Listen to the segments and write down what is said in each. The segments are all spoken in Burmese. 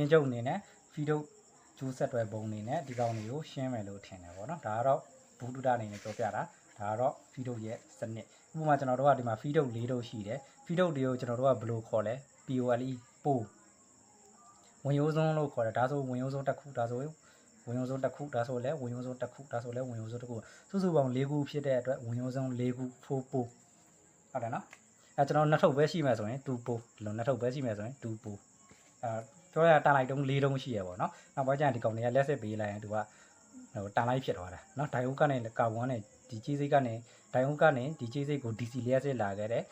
ကျင်းကျုပ်အနေနဲ့ဖီဒုတ်ဂျူးဆက်တွဲပုံအနေနဲ့ဒီကောင်တွေကိုရှင်းမယ်လို့ထင်တယ်ပေါ့နော်ဒါကတော့ဘူးတုဒအနေနဲ့ပြောပြတာဒါကတော့ဖီဒုတ်ရဲ့စနစ်ဥပမာကျွန်တော်တို့ကဒီမှာဖီဒုတ်၄ဒုတ်ရှိတယ်ဖီဒုတ်တွေကိုကျွန်တော်တို့ကဘယ်လိုခေါ်လဲ POLE ပို့ဝင်ရိုးစုံလို့ခေါ်တယ်ဒါဆိုဝင်ရိုးစုံတစ်ခုဒါဆိုဝင်ရိုးစုံတစ်ခုဒါဆိုလဲဝင်ရိုးစုံတစ်ခုဒါဆိုလဲဝင်ရိုးစုံတစ်ခုစုစုပေါင်း၄ခုဖြစ်တဲ့အတွက်ဝင်ရိုးစုံ၄ခုဖိုးပို့ဟုတ်တယ်နော်အဲကျွန်တော်နှစ်ထုပ်ပဲရှိမှဆိုရင်2ပို့ဒီလိုနှစ်ထုပ်ပဲရှိမှဆိုရင်2ပို့အဲ ပြောရတာလိုက်တုံး၄တုံးရှိရပေါ့နော်နောက်ပိုင်းကျရင်ဒီကောင်တွေကလက်ဆက်ပေးလိုက်ရင်သူကဟိုတန်လိုက်ဖြစ်သွားတာနော်ဒိုင်အုပ်ကနေကာဝန်းနဲ့ဒီကြီးစိတ်ကနေဒိုင်အုပ်ကနေဒီကြီးစိတ်ကို DC လျက်စစ်လာခဲ့တယ်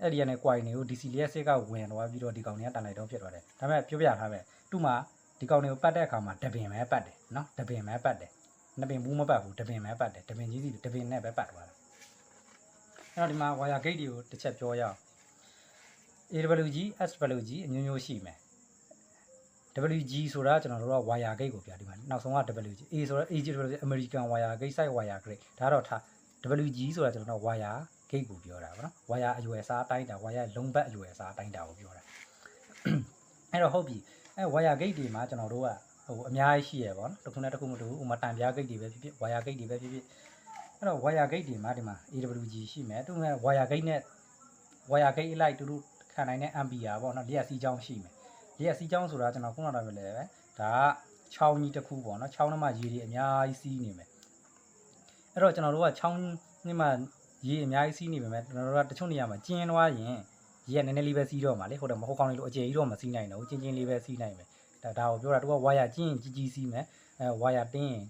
အဲ့ဒီကနေ quite နေကို DC လျက်စစ်ကဝင်သွားပြီးတော့ဒီကောင်တွေကတန်လိုက်တုံးဖြစ်သွားတယ်ဒါပေမဲ့ပြောပြထားမယ်သူ့မှာဒီကောင်တွေကိုပတ်တဲ့အခါမှာတပင်ပဲပတ်တယ်နော်တပင်ပဲပတ်တယ်နှစ်ပင်ဘူးမပတ်ဘူးတပင်ပဲပတ်တယ်တပင်ကြီးစီတပင်နဲ့ပဲပတ်သွားတာအဲ့တော့ဒီမှာ wire gate တွေကိုတစ်ချက်ပြောရအောင် AWG SWG အမျိုးမျိုးရှိမယ် WG ဆိုတာကျွန်တော်တို့က wire gate ကိုပြဒီမှာနောက်ဆုံးက WG A ဆိုတာ AGWG American wire gate side wire gate ဒါတော့ထား WG ဆိုတာကျွန်တော်တို့ wire gate ကိုပြောတာဗောနော် wire အရွယ်အစားအတိုင်းတာ wire လုံးပတ်အရွယ်အစားအတိုင်းတာကိုပြောတာအဲ့တော့ဟုတ်ပြီအဲ wire gate တွေမှာကျွန်တော်တို့ကဟိုအများကြီးရှိရဗောနော်တစ်ခုနဲ့တစ်ခုမတူဘူးဥမာတန်ပြား gate တွေပဲဖြစ်ဖြစ် wire gate တွေပဲဖြစ်ဖြစ်အဲ့တော့ wire gate တွေမှာဒီမှာ AWG ရှိမယ်သူက wire gate နဲ့ wire gate အလိုက်တူတူခံနိုင်တဲ့ ampere ဗောနော်လျှက်စီးကြောင်းရှိမယ် ဒီကစီချောင်းဆိုတာကျွန်တော်ခုနကပြောလဲပဲဒါကချောင်းကြီးတစ်ခုပေါ့နော်ချောင်းထဲမှာရေတွေအများကြီးစီးနေမယ်အဲ့တော့ကျွန်တော်တို့ကချောင်းထဲမှာရေအများကြီးစီးနေပေမဲ့ကျွန်တော်တို့ကတချို့နေရာမှာကျင်းသွားရင်ရေကနည်းနည်းလေးပဲစီးတော့မှာလေဟုတ်တယ်မဟုတ်ကောင်းလေးလို့အကျယ်ကြီးတော့မစီးနိုင်တော့ဘူးချင်းချင်းလေးပဲစီးနိုင်မယ်ဒါဒါကိုပြောတာသူကဝါယာကျင်းကြီးကြီးစီးမယ်အဲဝါယာတင်းရင်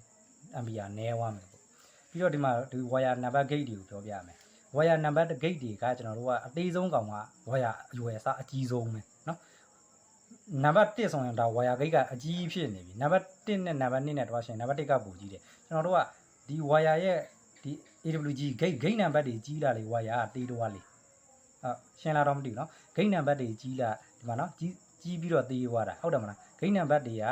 အမ်ဘီယာနည်းသွားမယ်ပေါ့ပြီးတော့ဒီမှာဒီဝါယာနံပါတ်ဂိတ်တွေကိုပြောပြမယ်ဝါယာနံပါတ်ဂိတ်တွေကကျွန်တော်တို့ကအသေးဆုံးကောင်ကဝါယာအရွယ်အစားအကြီးဆုံးပဲနော် နံပါတ်1ဆိုရင်ဒါဝါယာဂိတ်ကအကြီးဖြစ်နေပြီနံပါတ်1နဲ့နံပါတ်2နဲ့တွားရှင်နံပါတ်1ကပိုကြီးတယ်ကျွန်တော်တို့ကဒီဝါယာရဲ့ဒီ AWG ဂိတ်ဂိတ်နံပါတ်တွေကြီးလာလေဝါယာကတေးတွားလေအာရှင်းလာတော့မသိဘူးเนาะဂိတ်နံပါတ်တွေကြီးလာဒီမှာเนาะကြီးကြီးပြီးတော့တေးသွားတာဟုတ်တယ်မလားဂိတ်နံပါတ်တွေက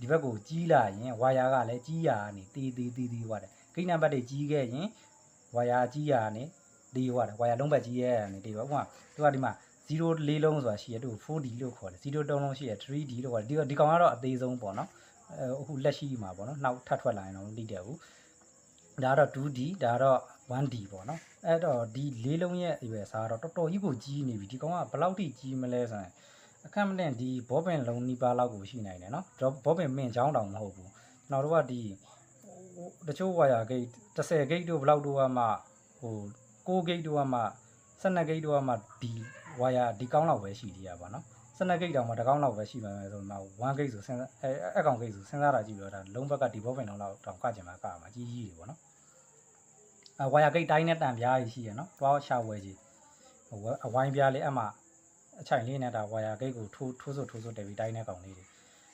ဒီဘက်ကိုကြီးလာရင်ဝါယာကလည်းကြီးရာကနေတေးတေးတေးတေးသွားတယ်ဂိတ်နံပါတ်တွေကြီးခဲ့ရင်ဝါယာကြီးရာကနေတေးသွားတယ်ဝါယာလုံးဘက်ကြီးရဲ့ကနေတေးသွားဥပမာသူကဒီမှာ 0လေးလုံးဆိုတာရှိရတူ 4D လို့ခေါ်တယ်0တုံးလုံးရှိရ 3D လို့ခေါ်တယ်ဒီဒီကောင်ကတော့အသေးဆုံးပေါ့နော်အဲအခုလက်ရှိမှာပေါ့နော်နောက်ထပ်ထွက်လာရင်တော့မသိတယ်ဘူးဒါကတော့ 2D ဒါကတော့ 1D ပေါ့နော်အဲ့တော့ဒီလေးလုံးရဲ့အရွယ်စားတော့တော်တော်ကြီးကိုကြီးနေပြီဒီကောင်ကဘယ်လောက်ထိကြီးမလဲဆိုရင်အခက်မနဲ့ဒီဘောပင်လုံးနီးပါးလောက်ကိုရှိနိုင်တယ်နော်ဘောပင်မင်းချောင်းတောင်မဟုတ်ဘူးကျွန်တော်တို့ကဒီတချို့ဝါယာဂိတ်30ဂိတ်တို့ဘယ်လောက်တို့ကမှဟို6ဂိတ်တို့ကမှ12ဂိတ်တို့ကမှဒီ ဝါယာဒီကောင်းလောက်ပဲရှိသေးရပါတော့12ဂိတ်တောင်မှတကောင်းလောက်ပဲရှိပါမယ်ဆိုတော့1ဂိတ်ဆိုစဉ်းစားအဲအကောင်ဂိတ်ဆိုစဉ်းစားတာကြည့်ပြီးတော့ဒါလုံးဘက်ကဒီဘောပင်လုံးလောက်တောင်ကကြင်မှာကမှာကြီးကြီးတွေပေါ့နော်အဝါယာဂိတ်တိုင်းနဲ့တန်ပြားကြီးရှိရနော်တွားရှာဝဲကြီးဟိုအဝိုင်းပြားလေးအမှအချိုင်လေးနဲ့ဒါဝါယာဂိတ်ကိုထိုးထိုးစို့ထိုးစို့တယ်ပြီးတိုင်းနဲ့ကောင်လေးတွေ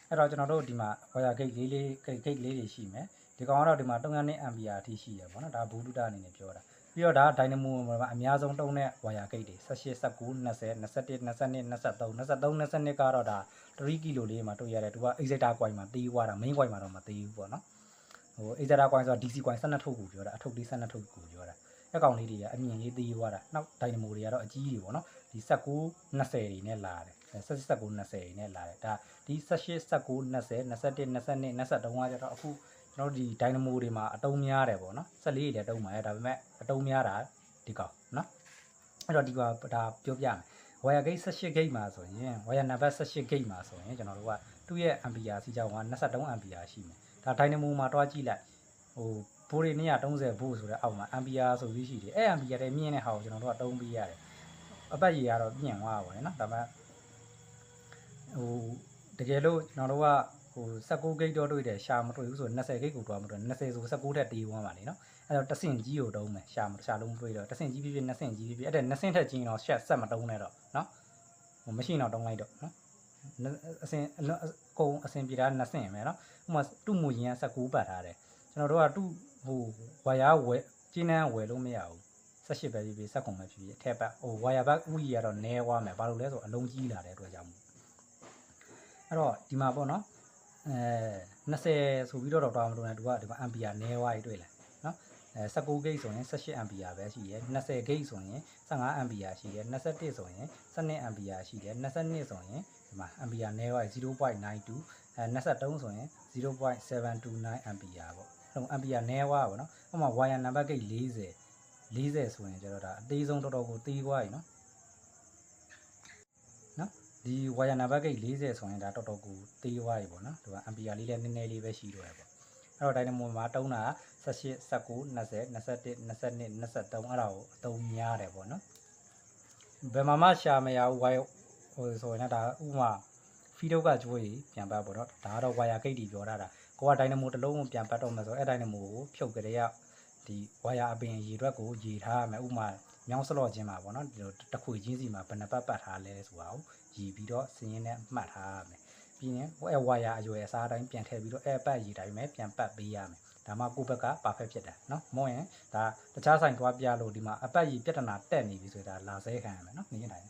အဲ့တော့ကျွန်တော်တို့ဒီမှာဝါယာဂိတ်လေးလေးဂိတ်ဂိတ်လေးတွေရှိမယ်ဒီကောင်ကတော့ဒီမှာ300 ampere အထိရှိရပါတော့ဒါဘူးတူတာအနေနဲ့ပြောတာ ပြီးတော့ဒါဒိုင်နမိုမှာအများဆုံးတုံးတဲ့ဝါယာဂိတ်တွေ18 19 20 21 22 23 23 22ကတော့ဒါ3ကီလိုလေးမှာတွေ့ရတယ်သူက excitor coin မှာတီးသွားတာ main coin မှာတော့မတီးဘူးပေါ့နော်ဟို excitor coin ဆိုတာ DC coin 12ထုတ်ကိုပြောတာအထုပ်လေး12ထုတ်ကိုပြောတာအကောင်လေးတွေကအမြင်လေးတီးသွားတာနောက်ဒိုင်နမိုတွေကတော့အကြီးတွေပေါ့နော်ဒီ19 20တွေနဲ့လာတယ်16 19 20တွေနဲ့လာတယ်ဒါဒီ18 19 20 21 22 23ကကျတော့အခု ကျွန်တော်တို့ဒီ dynamo တွေမှာအတုံးများတယ်ပေါ့နော်14တွေလည်းအတုံးမှာဒါပေမဲ့အတုံးများတာဒီကောင်နော်အဲ့တော့ဒီကဒါပြောပြမယ် wire gate 18 gate မှာဆိုရင် wire number 18 gate မှာဆိုရင်ကျွန်တော်တို့ကသူ့ရဲ့ ampere စီကြောင်းက23 ampere ရှိမယ်ဒါ dynamo မှာတွားကြည့်လိုက်ဟိုဘိုးတွေ230ဘို့ဆိုတဲ့အောက်မှာ ampere ဆိုပြီးရှိတယ်အဲ့ ampere တဲ့မြင့်တဲ့ဟာကိုကျွန်တော်တို့ကတုံးပေးရတယ်အပတ်ရေကတော့မြင့်သွားပါဘောနော်ဒါပေမဲ့ဟိုတကယ်လို့ကျွန်တော်တို့က ဟို19ဂိတ်တော့တွေ့တယ်ရှာမတွေ့ဘူးဆို20ဂိတ်ကိုတွားမတွေ့20ဆို19ထက်တေးဝမ်းပါလေနော်အဲ့တော့တဆင့်ကြီးကိုတုံးမယ်ရှာမရှာလုံးမတွေ့တော့တဆင့်ကြီးဖြစ်ဖြစ်20ကြီးဖြစ်ဖြစ်အဲ့ဒါ20ထက်ကြီးရင်တော့ရှက်ဆက်မတုံးနဲ့တော့နော်ဟိုမရှိတော့တုံးလိုက်တော့နော်အစင်အကုံအစင်ပြေတာ20မယ်နော်ဥပမာတူမူရင်က19ပတ်ထားတယ်ကျွန်တော်တို့ကတူဟိုဝါယာဝယ်ကျင်းနှန်းဝယ်လို့မရဘူး18ပဲဖြစ်ဖြစ်စက်ကုံပဲဖြစ်ဖြစ်ထဲပတ်ဟိုဝါယာဘက်ဥကြီးကတော့နဲသွားမယ်ဘာလို့လဲဆိုအလုံးကြီးလာတဲ့အတွက်ကြောင့်မို့အဲ့တော့ဒီမှာပေါ့နော် အဲ20ဆိုပြီးတော့တော့မလို့နဲ့သူကဒီမှာ ampere နဲသွားပြီတွေ့လားနော်အဲ19 gauge ဆိုရင်18 ampere ပဲရှိရယ်20 gauge ဆိုရင်15 ampere ရှိရယ်21ဆိုရင်12 ampere ရှိတယ်22ဆိုရင်ဒီမှာ ampere နည်းသွား0.92အဲ23ဆိုရင်0.729 ampere ပေါ့အဲ့တော့ ampere နည်းသွားပါဘောနော်ဥပမာ wire number gate 40 40ဆိုရင်ကျတော့ဒါအသေးဆုံးတော်တော်ကိုသေးသွားပြီနော် နော်ဒီ wire number gate 40ဆိုရင်ဒါတော်တော်ကိုသေးသွားပြီပေါ့နော်ဒီက ampere လေးလည်းနည်းနည်းလေးပဲရှိတော့ရပေါ့အဲ့တော့ dynamo မှာတုံးတာ18 19 20 21 22 23အဲ့ဒါကိုအသုံးများတယ်ပေါ့နော်ဘယ်မှာမှရှာမရဘူးဝိုင်းဟိုဆိုရင်လည်းဒါဥမာဖီဒုတ်ကကြိုးကြီးပြန်ပတ်ပေါ့နော်ဒါကတော့ဝါယာဂိတ်တီပြောထားတာကိုကဒိုင်နမိုတစ်လုံးကိုပြန်ပတ်တော့မယ်ဆိုတော့အဲ့ဒိုင်နမိုကိုဖြုတ်ကြတဲ့ကဒီဝါယာအပင်ရေရွက်ကိုရေထားရမယ်ဥမာ မြောင်းစလော့ချင်းမှာပေါ့နော်ဒီလိုတစ်ခွေချင်းစီမှာဘယ်နှပတ်ပတ်ထားလဲဆိုတာကိုရေပြီးတော့စင်းရင်းနဲ့မှတ်ထားရမယ်ပြီးရင်ဟိုအဲ့ဝါယာအရွယ်အစားတိုင်းပြန်ထည့်ပြီးတော့အဲ့ပတ်ရေတိုင်းပဲပြန်ပတ်ပေးရမယ်ဒါမှကိုယ့်ဘက်က perfect ဖြစ်တယ်เนาะမောရင်ဒါတခြားဆိုင်သွားပြလို့ဒီမှာအပတ်ရေပြဿနာတက်နေပြီဆိုတာလာဆဲခံရမယ်เนาะနေနေတိုင်း